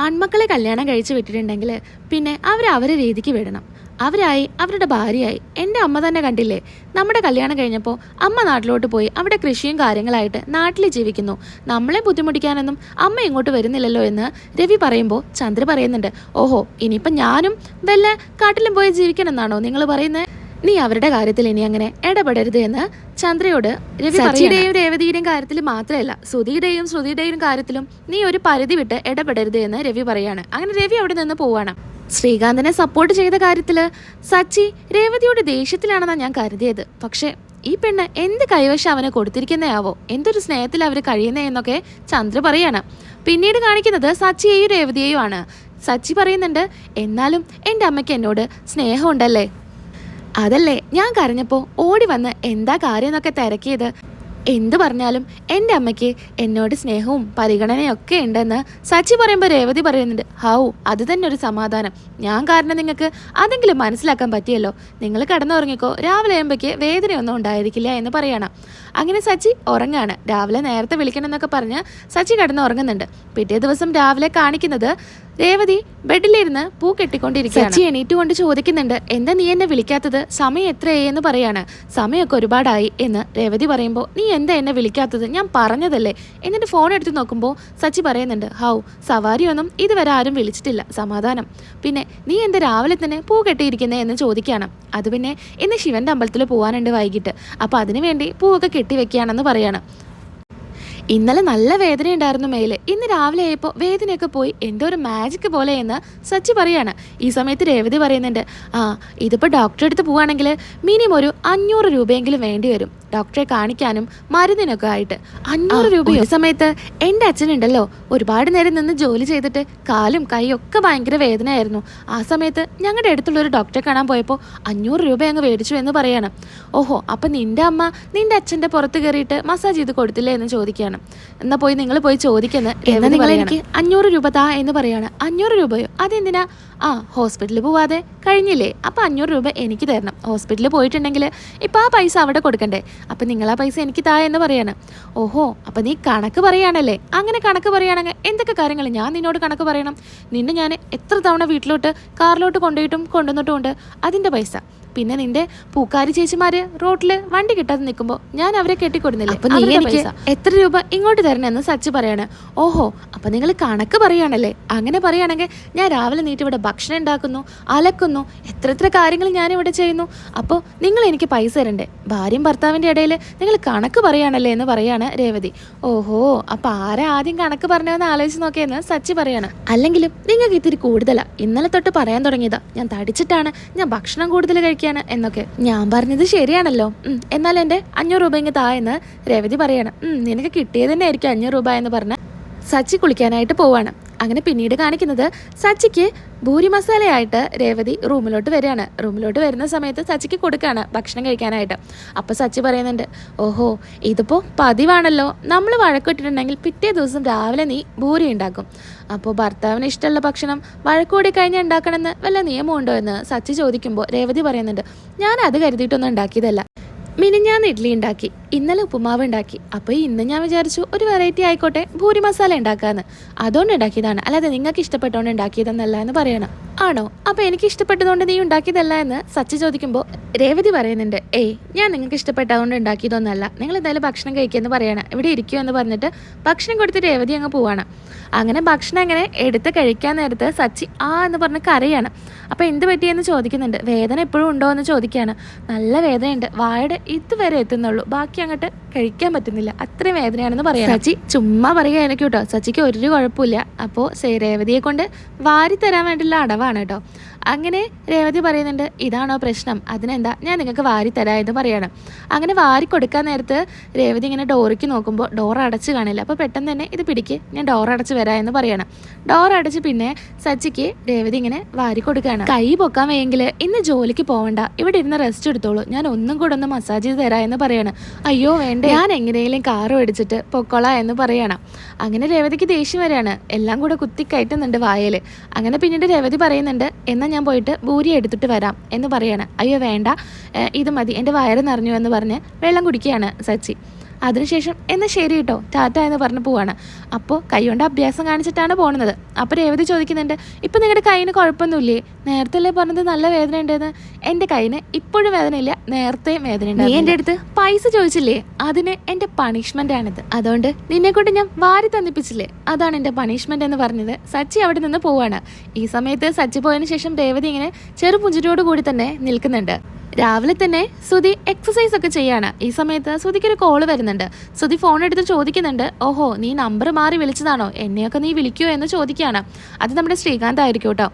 ആൺമക്കളെ കല്യാണം കഴിച്ചു വിട്ടിട്ടുണ്ടെങ്കിൽ പിന്നെ അവരെ അവരെ രീതിക്ക് വിടണം. അവരായി അവരുടെ ഭാര്യയായി. എന്റെ അമ്മ തന്നെ കണ്ടില്ലേ നമ്മുടെ കല്യാണം കഴിഞ്ഞപ്പോൾ അമ്മ നാട്ടിലോട്ട് പോയി അവിടെ കൃഷിയും കാര്യങ്ങളായിട്ട് നാട്ടിൽ ജീവിക്കുന്നു. നമ്മളെ ബുദ്ധിമുട്ടിക്കാനൊന്നും അമ്മ ഇങ്ങോട്ട് വരുന്നില്ലല്ലോ എന്ന് രവി പറയുമ്പോൾ ചന്ദ്ര പറയുന്നുണ്ട് ഓഹോ ഇനിയിപ്പം ഞാനും വല്ല കാട്ടിലും പോയി ജീവിക്കണമെന്നാണോ നിങ്ങൾ പറയുന്നത് നീ അവരുടെ കാര്യത്തിൽ ഇനി അങ്ങനെ ഇടപെടരുത് എന്ന് ചന്ദ്രയോട് രവി സച്ചിയുടെയും രേവതിയുടെയും കാര്യത്തിൽ മാത്രമല്ല സുധിയുടെയും ശ്രുതിയുടെയും കാര്യത്തിലും നീ ഒരു പരിധി വിട്ട് ഇടപെടരുത് എന്ന് രവി പറയാണ് അങ്ങനെ രവി അവിടെ നിന്ന് പോവാണ് ശ്രീകാന്തിനെ സപ്പോർട്ട് ചെയ്ത കാര്യത്തിൽ സച്ചി രേവതിയുടെ ദേഷ്യത്തിലാണെന്നാണ് ഞാൻ കരുതിയത്. പക്ഷേ ഈ പെണ്ണ് എന്ത് കൈവശം അവന് കൊടുത്തിരിക്കുന്നയാവോ? എന്തൊരു സ്നേഹത്തിൽ അവർ കഴിയുന്നേ എന്നൊക്കെ ചന്ദ്ര പറയാണ്. പിന്നീട് കാണിക്കുന്നത് സച്ചിയെയും രേവതിയെയും ആണ് സച്ചി പറയുന്നുണ്ട് എന്നാലും എന്റെ അമ്മയ്ക്ക് എന്നോട് സ്നേഹമുണ്ടല്ലേ? അതല്ലേ ഞാൻ കരഞ്ഞപ്പോൾ ഓടി വന്ന് എന്താ കാര്യം എന്നൊക്കെ തിരക്കിയത്. എന്തു പറഞ്ഞാലും എന്റെ അമ്മയ്ക്ക് എന്നോട് സ്നേഹവും പരിഗണനയും ഒക്കെ ഉണ്ടെന്ന് സച്ചി പറയുമ്പോൾ രേവതി പറയുന്നുണ്ട്. ഹൗ അത് തന്നെ ഒരു സമാധാനം. ഞാൻ കാരണം നിങ്ങൾക്ക് അതെങ്കിലും മനസ്സിലാക്കാൻ പറ്റിയല്ലോ. നിങ്ങൾ കടന്നുറങ്ങിക്കോ രാവിലെ ആകുമ്പോഴേക്ക് വേദനയൊന്നും ഉണ്ടായിരിക്കില്ല എന്ന് പറയണം. അങ്ങനെ സച്ചി ഉറങ്ങാണ്. രാവിലെ നേരത്തെ വിളിക്കണം എന്നൊക്കെ പറഞ്ഞ് സച്ചി കടന്നുറങ്ങുന്നുണ്ട്. പിറ്റേ ദിവസം രാവിലെ കാണിക്കുന്നത് രേവതി ബെഡിലിരുന്ന് പൂ കെട്ടിക്കൊണ്ടിരിക്കുക സച്ചി എണീറ്റ് കൊണ്ട് ചോദിക്കുന്നുണ്ട് എന്താ നീ എന്നെ വിളിക്കാത്തത്? സമയം എത്രയായി എന്ന് പറയാണ്. സമയമൊക്കെ ഒരുപാടായി എന്ന് രേവതി പറയുമ്പോൾ നീ എന്താ എന്നെ വിളിക്കാത്തത്? ഞാൻ പറഞ്ഞതല്ലേ? എന്നിട്ട് ഫോൺ എടുത്ത് നോക്കുമ്പോൾ സച്ചി പറയുന്നുണ്ട് ഹൗ സവാരിയൊന്നും ഇതുവരെ ആരും വിളിച്ചിട്ടില്ല. സമാധാനം. പിന്നെ നീ എന്താ രാവിലെ തന്നെ പൂ കെട്ടിയിരിക്കുന്നേ? എന്ന് ചോദിക്കുകയാണ്. അത് പിന്നെ ഇന്ന് ശിവന്റെ അമ്പലത്തിൽ പോകാനുണ്ട് വൈകിട്ട്. അപ്പോൾ അതിനു വേണ്ടി പൂവൊക്കെ കെട്ടി വെക്കുകയാണെന്ന് പറയാണ്. ഇന്നലെ നല്ല വേദന ഉണ്ടായിരുന്നു മേൽ. ഇന്ന് രാവിലെ ആയപ്പോൾ വേദനയൊക്കെ പോയി. എന്തോ ഒരു മാജിക് പോലെ എന്ന് സച്ചി പറയാണ്. ഈ സമയത്ത് രേവതി പറയുന്നുണ്ട് ആ ഇതിപ്പോൾ ഡോക്ടറെ അടുത്ത് പോവുകയാണെങ്കിൽ മിനിമം ഒരു അഞ്ഞൂറ് രൂപയെങ്കിലും വേണ്ടി വരും. ഡോക്ടറെ കാണിക്കാനും മരുന്നിനൊക്കെ ആയിട്ട്. അഞ്ഞൂറ് രൂപ ഈ സമയത്ത് എന്റെ അച്ഛനുണ്ടല്ലോ. ഒരുപാട് നേരം നിന്ന് ജോലി ചെയ്തിട്ട് കാലും കൈയും ഒക്കെ ഭയങ്കര വേദനയായിരുന്നു. ആ സമയത്ത് ഞങ്ങളുടെ അടുത്തുള്ള ഒരു ഡോക്ടറെ കാണാൻ പോയപ്പോൾ അഞ്ഞൂറ് രൂപ അങ്ങ് മേടിച്ചു എന്ന് പറയാണ്. ഓഹോ അപ്പം നിന്റെ അമ്മ നിന്റെ അച്ഛന്റെ പുറത്ത് കയറിയിട്ട് മസാജ് ചെയ്ത് കൊടുത്തില്ലേ എന്ന് ചോദിക്കുകയാണ്. എന്നാ പോയി നിങ്ങൾ പോയി ചോദിക്കുന്നത് എന്നാൽ നിങ്ങൾ എനിക്ക് അഞ്ഞൂറ് രൂപ താ എന്ന് പറയാണ്. അഞ്ഞൂറ് രൂപയോ? അതെന്തിനാ? ആ ഹോസ്പിറ്റലിൽ പോവാതെ കഴിഞ്ഞില്ലേ? അപ്പോൾ അഞ്ഞൂറ് രൂപ എനിക്ക് തരണം. ഹോസ്പിറ്റലിൽ പോയിട്ടുണ്ടെങ്കിൽ ഇപ്പം ആ പൈസ അവിടെ കൊടുക്കണ്ടേ? അപ്പം നിങ്ങൾ ആ പൈസ എനിക്ക് താ എന്ന് പറയാണ്. ഓഹോ അപ്പം നീ കണക്ക് പറയുകയാണല്ലേ അങ്ങനെ കണക്ക് പറയുകയാണെങ്കിൽ എന്തൊക്കെ കാര്യങ്ങൾ ഞാൻ നിന്നോട് കണക്ക് പറയണം. നിന്നെ ഞാൻ എത്ര തവണ വീട്ടിലോട്ട് കാറിലോട്ട് കൊണ്ടുപോയിട്ടും കൊണ്ടുവന്നിട്ടും ഉണ്ട്. അതിന്റെ പൈസ. പിന്നെ നിന്റെ പൂക്കാരി ചേച്ചിമാര് റോട്ടിൽ വണ്ടി കിട്ടാതെ നിൽക്കുമ്പോൾ ഞാൻ അവരെ കെട്ടിക്കൊടുന്നില്ലേ? അപ്പൊ നീ എനിക്ക് എത്ര രൂപ ഇങ്ങോട്ട് തരണമെന്ന് സച്ച് പറയാണ്. ഓഹോ അപ്പൊ നിങ്ങൾ കണക്ക് പറയുകയാണല്ലേ? അങ്ങനെ പറയുകയാണെങ്കിൽ ഞാൻ രാവിലെ നീറ്റ് ഇവിടെ ഭക്ഷണം ഉണ്ടാക്കുന്നു അലക്കുന്നു എത്ര എത്ര കാര്യങ്ങൾ ഞാൻ ഇവിടെ ചെയ്യുന്നു. അപ്പോൾ നിങ്ങൾ എനിക്ക് പൈസ തരണ്ടേ? ഭാര്യയും ഭർത്താവിന്റെ ഇടയിൽ നിങ്ങൾ കണക്ക് പറയുകയാണല്ലേ എന്ന് പറയാണ് രേവതി. ഓഹോ അപ്പൊ ആരെ ആദ്യം കണക്ക് പറഞ്ഞതെന്ന് ആലോചിച്ച് നോക്കിയെന്ന് സച്ചി പറയാണ്. അല്ലെങ്കിലും നിങ്ങൾക്ക് ഇത്തിരി കൂടുതലാ. ഇന്നലെ തൊട്ട് പറയാൻ തുടങ്ങിയതാ. ഞാൻ തടിച്ചിട്ടാണ് ഞാൻ ഭക്ഷണം കൂടുതൽ കഴിക്കുകയാണ് എന്നൊക്കെ ഞാൻ പറഞ്ഞത് ശരിയാണല്ലോ. എന്നാൽ എന്റെ അഞ്ഞൂറ് രൂപ ഇങ്ങ് താ എന്ന് രേവതി പറയാണ്. നിനക്ക് കിട്ടിയത് തന്നെ ആയിരിക്കും അഞ്ഞൂറ് രൂപ എന്ന് പറഞ്ഞ് സച്ചി കുളിക്കാനായിട്ട് പോവാണ്. അങ്ങനെ പിന്നീട് കാണിക്കുന്നത് സച്ചിക്ക് ഭൂരി മസാലയായിട്ട് രേവതി റൂമിലോട്ട് വരികയാണ്. റൂമിലോട്ട് വരുന്ന സമയത്ത് സച്ചിക്ക് കൊടുക്കുകയാണ് ഭക്ഷണം കഴിക്കാനായിട്ട്. അപ്പോൾ സച്ചി പറയുന്നുണ്ട് ഓഹോ ഇതിപ്പോൾ പതിവാണല്ലോ. നമ്മൾ വഴക്കിട്ടിട്ടുണ്ടെങ്കിൽ പിറ്റേ ദിവസം രാവിലെ നീ ഭൂരി ഉണ്ടാക്കും. അപ്പോൾ ഭർത്താവിന് ഇഷ്ടമുള്ള ഭക്ഷണം വഴക്കൂടി കഴിഞ്ഞ് ഉണ്ടാക്കണമെന്ന് വല്ല നിയമമുണ്ടോ? എന്ന് സച്ചി ചോദിക്കുമ്പോൾ രേവതി പറയുന്നുണ്ട് ഞാൻ അത് കരുതിയിട്ടൊന്നും ഉണ്ടാക്കിയതല്ല. മിനിഞ്ഞാന്ന് ഇഡ്ഡലി ഉണ്ടാക്കി ഇന്നലെ ഉപ്പുമാവ് ഉണ്ടാക്കി. അപ്പോൾ ഇന്ന് ഞാൻ വിചാരിച്ചു ഒരു വെറൈറ്റി ആയിക്കോട്ടെ ഭൂരി മസാല ഉണ്ടാക്കാന്ന്. അതുകൊണ്ട് ഉണ്ടാക്കിയതാണ്. അല്ലാതെ നിങ്ങൾക്ക് ഇഷ്ടപ്പെട്ടോണ്ട് ഉണ്ടാക്കിയതെന്നല്ല എന്ന് പറയണം. ആണോ? അപ്പോൾ എനിക്ക് ഇഷ്ടപ്പെട്ടതുകൊണ്ട് നീ ഉണ്ടാക്കിയതല്ല എന്ന് സച്ചി ചോദിക്കുമ്പോൾ രേവതി പറയുന്നുണ്ട് ഏയ് ഞാൻ നിങ്ങൾക്ക് ഇഷ്ടപ്പെട്ടതുകൊണ്ട് ഉണ്ടാക്കിയതൊന്നല്ല. നിങ്ങൾ എന്തായാലും ഭക്ഷണം കഴിക്കുമെന്ന് പറയണം. ഇവിടെ ഇരിക്കൂ എന്ന് പറഞ്ഞിട്ട് ഭക്ഷണം കൊടുത്ത് രേവതി അങ്ങ് പോവാണ്. അങ്ങനെ ഭക്ഷണം അങ്ങനെ എടുത്ത് കഴിക്കാൻ നേരത്ത് സച്ചി ആ എന്ന് പറഞ്ഞ് കരയാണ്. അപ്പോൾ എന്ത് പറ്റിയെന്ന് ചോദിക്കുന്നുണ്ട്. വേദന എപ്പോഴും ഉണ്ടോ എന്ന് ചോദിക്കുകയാണ് നല്ല വേദനയുണ്ട്. വായുടെ ഇതുവരെ എത്തുന്നുള്ളൂ. ബാക്കി അങ്ങോട്ട് കഴിക്കാൻ പറ്റുന്നില്ല. അത്രയും വേദനയാണെന്ന് പറയാം സച്ചി ചുമ്മാ പറയുക എനിക്ക് കേട്ടോ. സച്ചിക്ക് ഒരു കുഴപ്പമില്ല. അപ്പോൾ രേവതിയെ കൊണ്ട് വാരി തരാൻ വേണ്ടിയുള്ള അടവാണ് കേട്ടോ. അങ്ങനെ രേവതി പറയുന്നുണ്ട് ഇതാണോ പ്രശ്നം? അതിനെന്താ? ഞാൻ നിങ്ങൾക്ക് വാരി തരാം എന്ന് പറയണം. അങ്ങനെ വാരി കൊടുക്കാൻ നേരത്ത് രേവതി ഇങ്ങനെ ഡോറിക്ക് നോക്കുമ്പോൾ ഡോർ അടച്ച് കാണില്ല. അപ്പോൾ പെട്ടെന്ന് തന്നെ ഇത് പിടിക്ക് ഞാൻ ഡോർ അടച്ച് വരാം എന്ന് പറയണം. ഡോർ അടച്ച് പിന്നെ സച്ചിക്ക് രേവതി ഇങ്ങനെ വാരി കൊടുക്കുകയാണ്. കൈ പൊക്കാൻ വേണമെങ്കിൽ ഇന്ന് ജോലിക്ക് പോവണ്ട. ഇവിടെ ഇരുന്ന് റെസ്റ്റ് എടുത്തോളൂ. ഞാൻ ഒന്നും കൂടെ ഒന്ന് മസാജ് ചെയ്ത് തരാം എന്ന് പറയണം. അയ്യോ വേണ്ട. ഞാൻ എങ്ങനെയെങ്കിലും കാറ് മേടിച്ചിട്ട് പൊക്കോള എന്ന് പറയണം. അങ്ങനെ രേവതിക്ക് ദേഷ്യം വരെയാണ് എല്ലാം കൂടെ കുത്തി കയറ്റുന്നുണ്ട് വായൽ അങ്ങനെ പിന്നീട് രേവതി പറയുന്നുണ്ട് എന്നാൽ ഞാൻ പോയിട്ട് ഭൂരി എടുത്തിട്ട് വരാം എന്ന് പറയാണ്. അയ്യോ വേണ്ട. ഇത് മതി. എന്റെ വയറ് നിറഞ്ഞു എന്ന് പറഞ്ഞ് വെള്ളം കുടിക്കുകയാണ് സച്ചി. അതിനുശേഷം എന്നാൽ ശരി കേട്ടോ ടാറ്റ എന്ന് പറഞ്ഞ് പോവാണ്. അപ്പോൾ കൈകൊണ്ട് അഭ്യാസം കാണിച്ചിട്ടാണ് പോകുന്നത് അപ്പോൾ രേവതി ചോദിക്കുന്നുണ്ട് ഇപ്പം നിങ്ങളുടെ കൈയിന് കുഴപ്പമൊന്നുമില്ലേ നേരത്തെ അല്ലേ പറഞ്ഞത് നല്ല വേദന ഉണ്ടെന്ന്? എന്റെ കൈയിന് ഇപ്പോഴും വേദനയില്ല നേരത്തെ വേദന ഉണ്ട് നീ എന്റെ അടുത്ത് പൈസ ചോദിച്ചില്ലേ? അതിന് എന്റെ പണിഷ്മെന്റ് ആണിത്. അതുകൊണ്ട് നിന്നെ കൊണ്ട് ഞാൻ വാരി തന്നിപ്പിച്ചില്ലേ? അതാണ് എന്റെ പണിഷ്മെന്റ് എന്ന് പറഞ്ഞത്. സച്ചി അവിടെ നിന്ന് പോവാണ്. ഈ സമയത്ത് സച്ചി പോയതിന് ശേഷം രേവതി ഇങ്ങനെ ചെറുപുഞ്ചിരിയോട് കൂടി തന്നെ നിൽക്കുന്നുണ്ട്. രാവിലെ തന്നെ സുതി എക്സസൈസ് ഒക്കെ ചെയ്യാണ്. ഈ സമയത്ത് സുതിക്ക് ഒരു കോൾ വരുന്നുണ്ട്. സുതി ഫോൺ എടുത്ത് ചോദിക്കുന്നുണ്ട് ഓഹോ നീ നമ്പർ മാറി വിളിച്ചതാണോ? എന്നെയൊക്കെ നീ വിളിക്കുമോ എന്ന് ചോദിക്കുകയാണ്. അത് നമ്മുടെ ശ്രീകാന്ത് ആയിരിക്കും കേട്ടോ.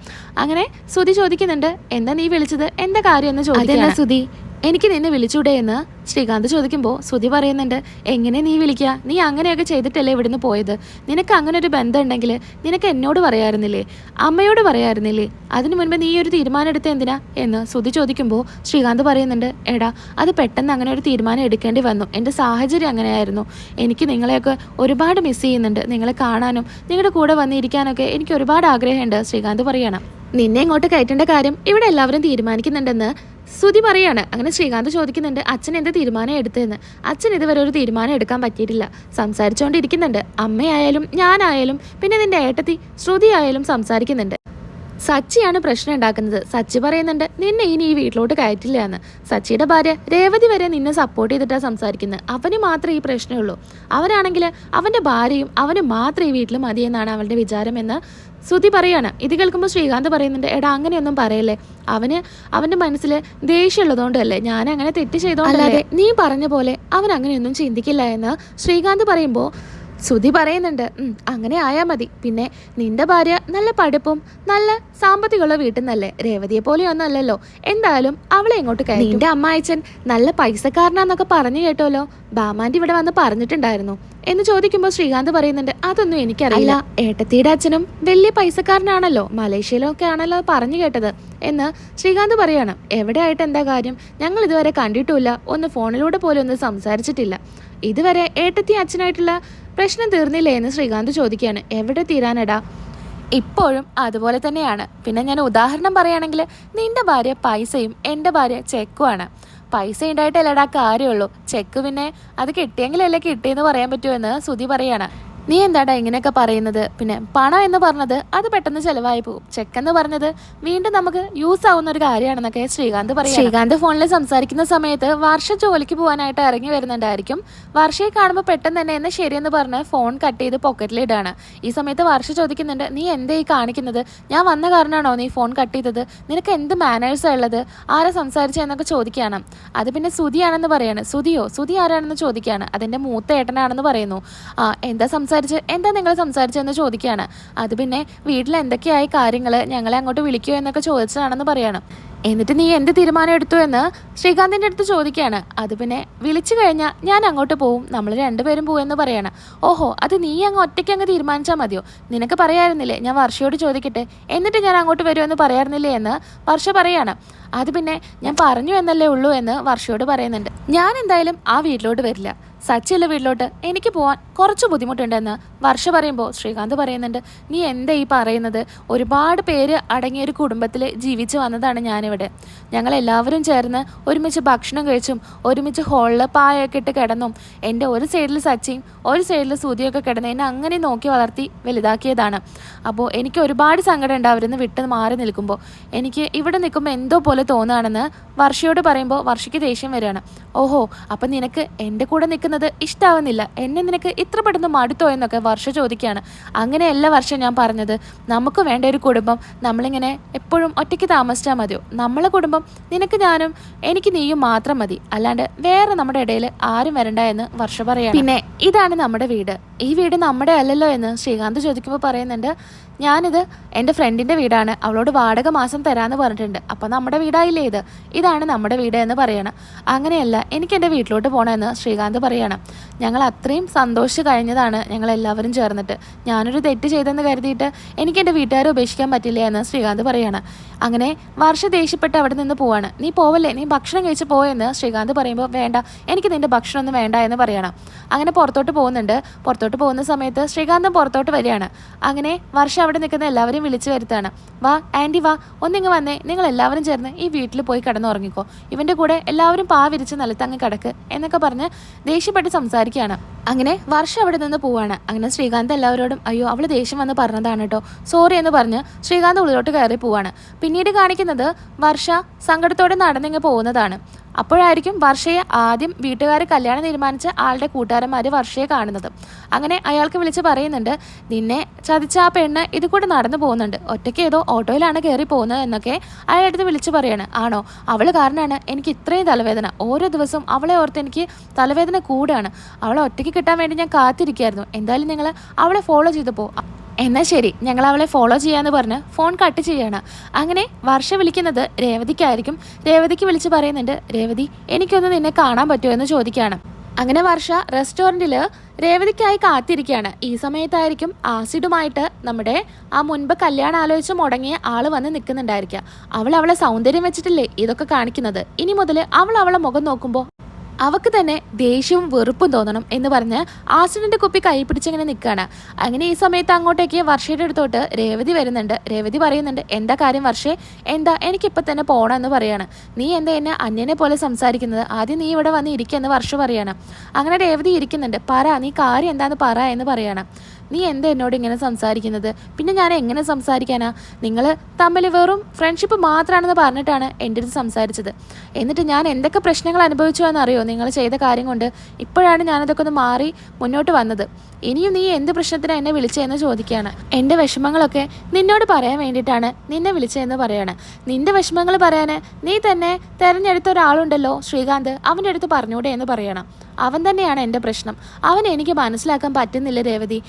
അങ്ങനെ സുതി ചോദിക്കുന്നുണ്ട് എന്താ നീ വിളിച്ചത്? എന്താ കാര്യം? എന്ന് ചോദിക്കുന്നത് സുധി എനിക്ക് നിന്നെ വിളിച്ചൂടെ എന്ന് ശ്രീകാന്ത് ചോദിക്കുമ്പോൾ ശ്രുതി പറയുന്നുണ്ട് എങ്ങനെ നീ വിളിക്കുക നീ അങ്ങനെയൊക്കെ ചെയ്തിട്ടല്ലേ ഇവിടുന്ന് പോയത്? നിനക്ക് അങ്ങനെ ഒരു ബന്ധം ഉണ്ടെങ്കിൽ നിനക്ക് എന്നോട് പറയാറുന്നില്ലേ? അമ്മയോട് പറയാറുന്നില്ലേ? അതിനു മുൻപ് നീ ഒരു തീരുമാനം എടുത്ത എന്തിനാ? എന്ന് ശ്രുതി ചോദിക്കുമ്പോൾ ശ്രീകാന്ത് പറയുന്നുണ്ട് എടാ അത് പെട്ടെന്ന് അങ്ങനെ ഒരു തീരുമാനം എടുക്കേണ്ടി വന്നു. എന്റെ സാഹചര്യം അങ്ങനെയായിരുന്നു. എനിക്ക് നിങ്ങളെയൊക്കെ ഒരുപാട് മിസ് ചെയ്യുന്നുണ്ട്. നിങ്ങളെ കാണാനും നിങ്ങളുടെ കൂടെ വന്നിരിക്കാനൊക്കെ എനിക്ക് ഒരുപാട് ആഗ്രഹമുണ്ട് ശ്രീകാന്ത് പറയണം. നിന്നെ ഇങ്ങോട്ട് കയറ്റേണ്ട കാര്യം ഇവിടെ എല്ലാവരും തീരുമാനിക്കുന്നുണ്ടെന്ന് സുധി പറയാണ്. അങ്ങനെ ശ്രീകാന്ത് ചോദിക്കുന്നുണ്ട് അച്ഛൻ എന്ത് തീരുമാനം എടുത്തതെന്ന്? അച്ഛൻ ഇതുവരെ ഒരു തീരുമാനം എടുക്കാൻ പറ്റിയിട്ടില്ല. സംസാരിച്ചുകൊണ്ടിരിക്കുന്നുണ്ട് അമ്മയായാലും ഞാനായാലും പിന്നെ നിന്റെ ഏട്ടത്തി ശ്രുതി ആയാലും സംസാരിക്കുന്നുണ്ട്. സച്ചിയാണ് പ്രശ്നം ഉണ്ടാക്കുന്നത്. സച്ചി പറയുന്നുണ്ട് നിന്നെ ഇനി ഈ വീട്ടിലോട്ട് കയറ്റില്ല എന്ന്. സച്ചിയുടെ ഭാര്യ രേവതി വരെ നിന്നെ സപ്പോർട്ട് ചെയ്തിട്ടാണ് സംസാരിക്കുന്നത്. അവന് മാത്രമേ ഈ പ്രശ്നമുള്ളൂ അവനാണെങ്കിൽ അവന്റെ ഭാര്യയും അവന് മാത്രം ഈ വീട്ടിൽ മതിയെന്നാണ് അവളുടെ വിചാരമെന്ന് സുധി പറയാണ് ഇത് കേൾക്കുമ്പോൾ ശ്രീകാന്ത് പറയുന്നുണ്ട് എടാ അങ്ങനെയൊന്നും പറയല്ലേ? അവന് അവന്റെ മനസ്സിൽ ദേഷ്യമുള്ളതുകൊണ്ടല്ലേ? ഞാൻ അങ്ങനെ തെറ്റ് ചെയ്തോണ്ടല്ലേ? നീ പറഞ്ഞ പോലെ അവൻ അങ്ങനെയൊന്നും ചിന്തിക്കില്ല എന്ന് ശ്രീകാന്ത് പറയുമ്പോൾ സുധി പറയുന്നുണ്ട് അങ്ങനെ ആയാ മതി. പിന്നെ നിന്റെ ഭാര്യ നല്ല പഠിപ്പും നല്ല സാമ്പത്തികമുള്ള വീട്ടിൽ നിന്നല്ലേ രേവതിയെ പോലെയൊന്നും അല്ലല്ലോ എന്തായാലും അവളെ ഇങ്ങോട്ട് കയറ്റി. നിന്റെ അമ്മായച്ചൻ നല്ല പൈസക്കാരനാന്നൊക്കെ പറഞ്ഞു കേട്ടോലോ? ബാമാന്റെ ഇവിടെ വന്ന് പറഞ്ഞിട്ടുണ്ടായിരുന്നു. എന്ന് ചോദിക്കുമ്പോൾ ശ്രീകാന്ത് പറയുന്നുണ്ട് അതൊന്നും എനിക്കറിയില്ല. ഏട്ടത്തിയുടെ അച്ഛനും വലിയ പൈസക്കാരനാണല്ലോ. മലേഷ്യയിലൊക്കെ ആണല്ലോ പറഞ്ഞു കേട്ടത്. എന്ന് ശ്രീകാന്ത് പറയാണ് എവിടെ ആയിട്ട് എന്താ കാര്യം? ഞങ്ങൾ ഇതുവരെ കണ്ടിട്ടുമില്ല. ഒന്ന് ഫോണിലൂടെ പോലും ഒന്ന് സംസാരിച്ചിട്ടില്ല. ഇതുവരെ ഏട്ടത്തി അച്ഛനായിട്ടുള്ള പ്രശ്നം തീർന്നില്ലേ എന്ന് ശ്രീകാന്ത് ചോദിക്കുകയാണ്. എവിടെ തീരാനടാ? ഇപ്പോഴും അതുപോലെ തന്നെയാണ്. പിന്നെ ഞാൻ ഉദാഹരണം പറയുകയാണെങ്കിൽ നിന്റെ ഭാര്യ പൈസയും എന്റെ ഭാര്യ ചെക്കുമാണ് പൈസ ഉണ്ടായിട്ടല്ലടാ കാര്യമുള്ളൂ. ചെക്ക് പിന്നെ അത് കിട്ടിയെങ്കിലല്ലേ കിട്ടിയെന്ന് പറയാൻ പറ്റുമെന്ന് സുധി പറയാണ് നീ എന്താടാ ഇങ്ങനെയൊക്കെ പറയുന്നത്? പിന്നെ പണം എന്ന് പറഞ്ഞത് അത് പെട്ടെന്ന് ചെലവായി പോകും. ചെക്ക് എന്ന് പറഞ്ഞത് വീണ്ടും നമുക്ക് യൂസ് ആവുന്ന ഒരു കാര്യമാണെന്നൊക്കെ ശ്രീകാന്ത് പറയും ശ്രീകാന്ത് ഫോണിൽ സംസാരിക്കുന്ന സമയത്ത് വർഷ ജോലിക്ക് പോകാനായിട്ട് ഇറങ്ങി വരുന്നുണ്ടായിരിക്കും. വർഷയെ കാണുമ്പോൾ പെട്ടെന്ന് തന്നെ എന്നെ ശരിയെന്ന് പറഞ്ഞ് ഫോൺ കട്ട് ചെയ്ത് പോക്കറ്റിലിടാണ് ഈ സമയത്ത് വർഷ ചോദിക്കുന്നുണ്ട് നീ എന്തേ ഈ കാണിക്കുന്നത്? ഞാൻ വന്ന കാരണമാണോ നീ ഫോൺ കട്ട് ചെയ്തത്? നിനക്ക് എന്ത് മാനേഴ്സാണ് ഉള്ളത്? ആരാ സംസാരിച്ചതെന്നൊക്കെ ചോദിക്കുകയാണ്. അത് പിന്നെ സുതിയാണെന്ന് പറയാണ്. സുതിയോ സുതി ആരാണെന്ന് ചോദിക്കുകയാണ്. അതിന്റെ മൂത്ത ഏട്ടനാണെന്ന് പറയുന്നു. ആ എന്താ സംസാരിച്ച് എന്താ നിങ്ങൾ സംസാരിച്ചതെന്ന് ചോദിക്കുകയാണ്. അത് പിന്നെ വീട്ടിൽ എന്തൊക്കെയായി കാര്യങ്ങൾ ഞങ്ങളെ അങ്ങോട്ട് വിളിക്കുമോ എന്നൊക്കെ ചോദിച്ചതാണെന്ന് പറയാണ്. എന്നിട്ട് നീ എന്ത് തീരുമാനം എടുത്തു എന്ന് ശ്രീകാന്തിന്റെ അടുത്ത് ചോദിക്കുകയാണ്. അത് പിന്നെ വിളിച്ചു കഴിഞ്ഞാൽ ഞാൻ അങ്ങോട്ട് പോവും നമ്മൾ രണ്ടുപേരും എന്ന് പറയാണ്. ഓഹോ അത് നീ അങ്ങ് ഒറ്റയ്ക്ക് അങ്ങ് തീരുമാനിച്ചാൽ മതിയോ? നിനക്ക് പറയായിരുന്നില്ലേ ഞാൻ വർഷയോട് ചോദിക്കട്ടെ എന്നിട്ട് ഞാൻ അങ്ങോട്ട് വരുമെന്ന് പറയായിരുന്നില്ലേ എന്ന് വർഷ പറയാണ്. അത് പിന്നെ ഞാൻ പറഞ്ഞു എന്നല്ലേ ഉള്ളൂ എന്ന് വർഷയോട് പറയുന്നുണ്ട്. ഞാൻ എന്തായാലും ആ വീട്ടിലോട്ട് വരില്ല. സച്ചിയുള്ള വീട്ടിലോട്ട്? എനിക്ക് പോവാൻ കുറച്ച് ബുദ്ധിമുട്ടുണ്ടെന്ന് വർഷ പറയുമ്പോൾ ശ്രീകാന്ത് പറയുന്നുണ്ട്. നീ എന്താ ഈ പറയുന്നത്? ഒരുപാട് പേര് അടങ്ങിയ ഒരു കുടുംബത്തിൽ ജീവിച്ച് വന്നതാണ് ഞാനിവിടെ. ഞങ്ങൾ എല്ലാവരും ചേർന്ന് ഒരുമിച്ച് ഭക്ഷണം കഴിച്ചും ഒരുമിച്ച് ഹോളിൽ പായൊക്കെ ഇട്ട് കിടന്നും എന്റെ ഒരു സൈഡിൽ സച്ചിയും ഒരു സൈഡിൽ സൂതിയൊക്കെ കിടന്ന് എന്നെ അങ്ങനെ നോക്കി വളർത്തി വലുതാക്കിയതാണ്. അപ്പോൾ എനിക്ക് ഒരുപാട് സങ്കടം ഉണ്ടാവരുന്ന് വിട്ട് മാറി നിൽക്കുമ്പോൾ എനിക്ക് ഇവിടെ നിൽക്കുമ്പോൾ എന്തോ പോലെ തോന്നുകയാണെന്ന് വർഷയോട് പറയുമ്പോൾ വർഷയ്ക്ക് ദേഷ്യം വരികയാണ്. ഓഹോ അപ്പം നിനക്ക് എന്റെ കൂടെ നിൽക്കുന്നത് ഇഷ്ടാവുന്നില്ല. എന്നെ നിനക്ക് ഇത്ര പെട്ടെന്ന് മടുത്തോ എന്നൊക്കെ വർഷ ചോദിക്കുകയാണ്. അങ്ങനെയല്ല വർഷം ഞാൻ പറഞ്ഞത്. നമുക്ക് വേണ്ട ഒരു കുടുംബം നമ്മളിങ്ങനെ എപ്പോഴും ഒറ്റയ്ക്ക് താമസിച്ചാൽ മതിയോ? നമ്മളെ കുടുംബം നിനക്ക് ഞാനും എനിക്ക് നീയും മാത്രം മതി. അല്ലാണ്ട് വേറെ നമ്മുടെ ഇടയിൽ ആരും വരണ്ട എന്ന് വർഷ പറയാം പിന്നെ ഇതാണ് നമ്മുടെ വീട്. ഈ വീട് നമ്മുടെ അല്ലല്ലോ എന്ന് ശ്രീകാന്ത് ചോദിക്കുമ്പോൾ പറയുന്നുണ്ട് ഞാനിത് എന്റെ ഫ്രണ്ടിന്റെ വീടാണ്. അവളോട് വാടക മാസം തരാമെന്ന് പറഞ്ഞിട്ടുണ്ട്. അപ്പോൾ നമ്മുടെ വീടായില്ലേ ഇത്? ഇതാണ് നമ്മുടെ വീട് എന്ന് പറയണം. അങ്ങനെയല്ല എനിക്ക് എന്റെ വീട്ടിലോട്ട് പോകണമെന്ന് ശ്രീകാന്ത് പറയണം. ഞങ്ങൾ അത്രയും സന്തോഷിച്ച് കഴിഞ്ഞതാണ് ഞങ്ങൾ എല്ലാവരും ചേർന്നിട്ട്. ഞാനൊരു തെറ്റ് ചെയ്തെന്ന് കരുതിയിട്ട് എനിക്ക് എന്റെ വീട്ടുകാരെ ഉപേക്ഷിക്കാൻ പറ്റില്ല എന്ന് ശ്രീകാന്ത് പറയണം. അങ്ങനെ വർഷ ദേഷ്യപ്പെട്ട് അവിടെ നിന്ന് പോവാണ്. നീ പോവല്ലേ? നീ ഭക്ഷണം കഴിച്ച് പോയെന്ന്? ശ്രീകാന്ത് പറയുമ്പോൾ വേണ്ട എനിക്ക് നിന്റെ ഭക്ഷണമൊന്നും വേണ്ട എന്ന് പറയണം. അങ്ങനെ പുറത്തോട്ട് പോകുന്നുണ്ട്. പുറത്തോട്ട് പോകുന്ന സമയത്ത് ശ്രീകാന്തം പുറത്തോട്ട് വരികയാണ്. അങ്ങനെ വർഷ അവിടെ നിൽക്കുന്ന എല്ലാവരെയും വിളിച്ചു വരുത്താണ് വാ ആന്റി വാ ഒന്നിങ്ങ് വന്നേ. നിങ്ങൾ എല്ലാവരും ചേർന്ന് ഈ വീട്ടിൽ പോയി കിടന്നുറങ്ങിക്കോ. ഇവന്റെ കൂടെ എല്ലാവരും പാ വിരിച്ച് നിലത്തങ്ങ് കിടക്ക് എന്നൊക്കെ പറഞ്ഞ് ദേഷ്യപ്പെട്ട് സംസാരിക്കുകയാണ്. അങ്ങനെ വർഷ അവിടെ നിന്ന് പോവാണ് അങ്ങനെ ശ്രീകാന്ത് എല്ലാവരോടും അയ്യോ അവൾ ദേഷ്യം വന്ന് പറഞ്ഞതാണ് കേട്ടോ സോറി എന്ന് പറഞ്ഞ് ശ്രീകാന്ത് ഉള്ളിലോട്ട് കയറി പോവാണ് പിന്നീട് കാണിക്കുന്നത് വർഷ സങ്കടത്തോടെ നടന്നിങ്ങ് പോകുന്നതാണ്. അപ്പോഴായിരിക്കും വർഷയെ ആദ്യം വീട്ടുകാർ കല്യാണം തീരുമാനിച്ച ആളുടെ കൂട്ടുകാരന്മാർ വർഷയെ കാണുന്നത്. അങ്ങനെ അയാൾക്ക് വിളിച്ച് പറയുന്നുണ്ട് നിന്നെ ചതിച്ച ആ പെണ്ണ് ഇത് കൂടെ നടന്നു പോകുന്നുണ്ട്. ഒറ്റയ്ക്ക് ഏതോ ഓട്ടോയിലാണ് കയറി പോകുന്നത് എന്നൊക്കെ അയാളടുത്ത് വിളിച്ച് പറയാണ്. ആണോ? അവൾ കാരണമാണ് എനിക്ക് ഇത്രയും തലവേദന. ഓരോ ദിവസവും അവളെ ഓർത്ത് എനിക്ക് തലവേദന കൂടുകയാണ് അവളെ ഒറ്റയ്ക്ക് കിട്ടാൻ വേണ്ടി ഞാൻ കാത്തിരിക്കുകയായിരുന്നു എന്തായാലും നിങ്ങൾ അവളെ ഫോളോ ചെയ്തു പോ. എന്നാൽ ശരി ഞങ്ങൾ അവളെ ഫോളോ ചെയ്യാന്ന് പറഞ്ഞ് ഫോൺ കട്ട് ചെയ്യണം. അങ്ങനെ വർഷ വിളിക്കുന്നത് രേവതിക്കായിരിക്കും. രേവതിക്ക് വിളിച്ച് പറയുന്നുണ്ട് രേവതി എനിക്കൊന്ന് നിന്നെ കാണാൻ പറ്റുമോ? എന്ന് ചോദിക്കുകയാണ്. അങ്ങനെ വർഷ റെസ്റ്റോറന്റിൽ രേവതിക്കായി കാത്തിരിക്കുകയാണ്. ഈ സമയത്തായിരിക്കും ആസിഡുമായിട്ട് നമ്മുടെ ആ മുൻപ് കല്യാണം ആലോചിച്ച് മുടങ്ങിയ ആൾ വന്ന് നിൽക്കുന്നുണ്ടായിരിക്കുക. അവൾ അവളെ സൗന്ദര്യം വെച്ചിട്ടില്ലേ? ഇതൊക്കെ കാണിക്കുന്നത്. ഇനി മുതൽ അവൾ അവളെ മുഖം നോക്കുമ്പോൾ അവക്ക് തന്നെ ദേഷ്യവും വെറുപ്പും തോന്നണം എന്ന് പറഞ്ഞ് ആസിഡിന്റെ കുപ്പി കൈ പിടിച്ചിങ്ങനെ നിൽക്കുകയാണ് അങ്ങനെ ഈ സമയത്ത് അങ്ങോട്ടേക്ക് വർഷയുടെ അടുത്തോട്ട് രേവതി വരുന്നുണ്ട്. രേവതി പറയുന്നുണ്ട് എന്താ കാര്യം വർഷേ? എന്താ? എനിക്കിപ്പോൾ തന്നെ പോകണം എന്ന് പറയാണ്. നീ എന്താ എന്നെ അന്യനെ പോലെ സംസാരിക്കുന്നത്? ആദ്യം നീ ഇവിടെ വന്ന് ഇരിക്കുക എന്ന് വർഷ പറയാണ്. അങ്ങനെ രേവതി ഇരിക്കുന്നുണ്ട്. പറ നീ കാര്യം എന്താന്ന് പറ എന്ന് പറയാണ്. നീ എന്താ എന്നോട് ഇങ്ങനെ സംസാരിക്കുന്നത്? പിന്നെ ഞാൻ എങ്ങനെ സംസാരിക്കാനാ? നിങ്ങൾ തമ്മിൽ വെറും ഫ്രണ്ട്ഷിപ്പ് മാത്രമാണെന്ന് പറഞ്ഞിട്ടാണ് എന്റെ അടുത്ത് സംസാരിച്ചത്. എന്നിട്ട് ഞാൻ എന്തൊക്കെ പ്രശ്നങ്ങൾ അനുഭവിച്ചു എന്നറിയോ? നിങ്ങൾ ചെയ്ത കാര്യം കൊണ്ട് ഇപ്പോഴാണ് ഞാനതൊക്കെ ഒന്ന് മാറി മുന്നോട്ട് വന്നത്. ഇനിയും നീ എന്ത് പ്രശ്നത്തിനാണ് എന്നെ വിളിച്ചതെന്ന് ചോദിക്കുകയാണ്. എന്റെ വിഷമങ്ങളൊക്കെ നിന്നോട് പറയാൻ വേണ്ടിയിട്ടാണ് നിന്നെ വിളിച്ചതെന്ന് പറയാണ്. നിന്റെ വിഷമങ്ങൾ പറയാൻ നീ തന്നെ തിരഞ്ഞെടുത്ത ഒരാളുണ്ടല്ലോ ശ്രീകാന്ത്. അവന്റെ അടുത്ത് പറഞ്ഞൂടെ എന്ന് പറയണം. അവൻ തന്നെയാണ് എന്റെ പ്രശ്നം. അവൻ എനിക്ക് മനസ്സിലാക്കാൻ പറ്റുന്നില്ല രേവതി.